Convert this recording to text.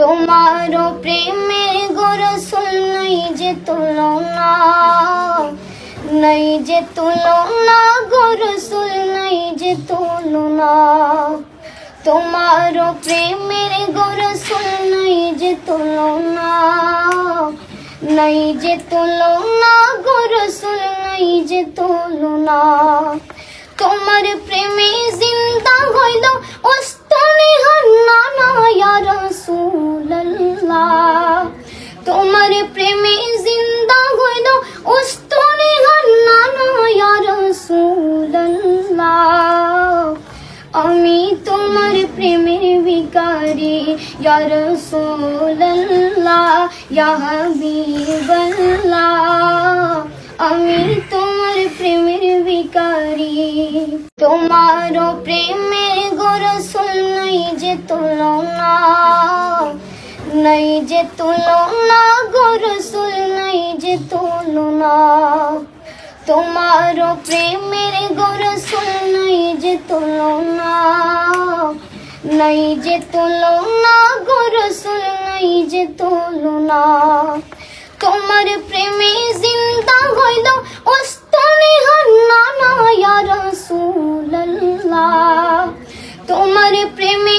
তোমার প্রেমে গোরসুল নাই যে তুলনা, নাই যে তুলনা, গোরসুল নাই যে তুলনা। তোমার প্রেমের গোরসুল নাই যে তুলনা, নাই যে তুলনা, গোরসুল নাই যে তুলনা। তোমার প্রেমে জিন্দা হইল রাসূলুল্লাহ। আমি তোমার প্রেমের ভিকারি ইয়া রাসূলুল্লাহ, ইয়া হাবিবাল্লাহ। আমি তোমার প্রেমের ভিকারি তোমার প্রেমে গোরসুল নাই যে তুলনা। নাই যে তুলনা গোরসুল নাই যে তুলনা। তোমার প্রেমের গোরসুল নাই যে তুলনা। নাই যে তুলনা গোরসুল নাই যে তুলনা। তোমার প্রেমে জিন্দা হইল অস্তনে হান্না না ইয়া রাসূলুল্লাহ। তোমার প্রেমে